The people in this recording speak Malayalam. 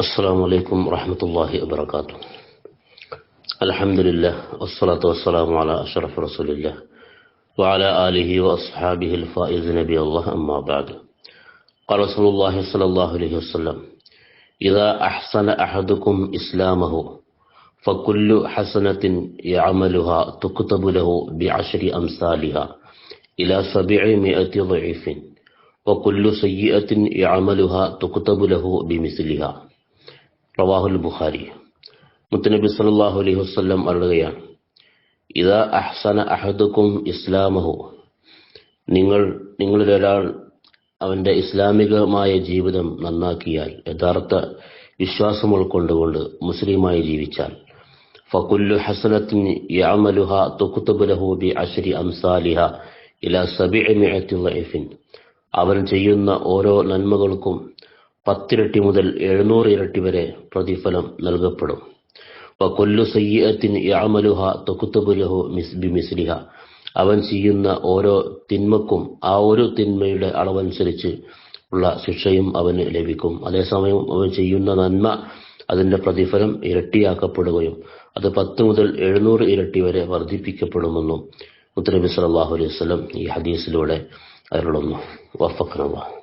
السلام عليكم ورحمة الله وبركاته. الحمد لله والصلاة والسلام على أشرف رسول الله وعلى آله وأصحابه الفائز نبي الله أما بعد. قال رسول الله صلى الله عليه وسلم إذا أحسن أحدكم إسلامه فكل حسنة يعملها تكتب له بعشر أمثالها إلى سبعمائة ضعيف وكل سيئة يعملها تكتب له بمثلها. റവാഹുൽ ബുഖാരി. മുത്തനബി സല്ലല്ലാഹു അലൈഹി വസല്ലം അറിയുകയാണ് ഇതാ അഹ്സന അഹദുക്കും ഇസ്ലാമഹു. നിങ്ങൾ നിങ്ങളിലൊരാൾ അവന്റെ ഇസ്ലാമികമായ ജീവിതം നന്നാക്കിയാൽ യഥാർത്ഥ വിശ്വാസം ഉൾക്കൊണ്ടുകൊണ്ട് മുസ്ലിമായി ജീവിച്ചാൽ ഫകുല്ലു ഹസനത്തിന് യാമലുഹ തുക്തബു ലഹു ബി അംസാലിഹ ഇല ളൈഫിൻ അവൻ ചെയ്യുന്ന ഓരോ നന്മകൾക്കും പത്തിരട്ടി മുതൽ എഴുന്നൂറ് ഇരട്ടി വരെ പ്രതിഫലം നൽകപ്പെടും. കൊല്ലു സയ്യത്തിൻ യാമലുഹ തൊക്കുത്തബുലഹു മിസ് ബിമിസ്ലിഹ അവൻ ചെയ്യുന്ന ഓരോ തിന്മക്കും ആ ഒരു തിന്മയുടെ അളവനുസരിച്ച് ഉള്ള ശിക്ഷയും അവന് ലഭിക്കും. അതേസമയം അവൻ ചെയ്യുന്ന നന്മ അതിന്റെ പ്രതിഫലം ഇരട്ടിയാക്കപ്പെടുകയും അത് പത്ത് മുതൽ എഴുന്നൂറ് ഇരട്ടി വരെ വർദ്ധിപ്പിക്കപ്പെടുമെന്നും മുത്തനബി സല്ലല്ലാഹു അലൈഹി വസല്ലം ഈ ഹദീസിലൂടെ അരുളുന്നു. വഫഖനല്ലാഹ്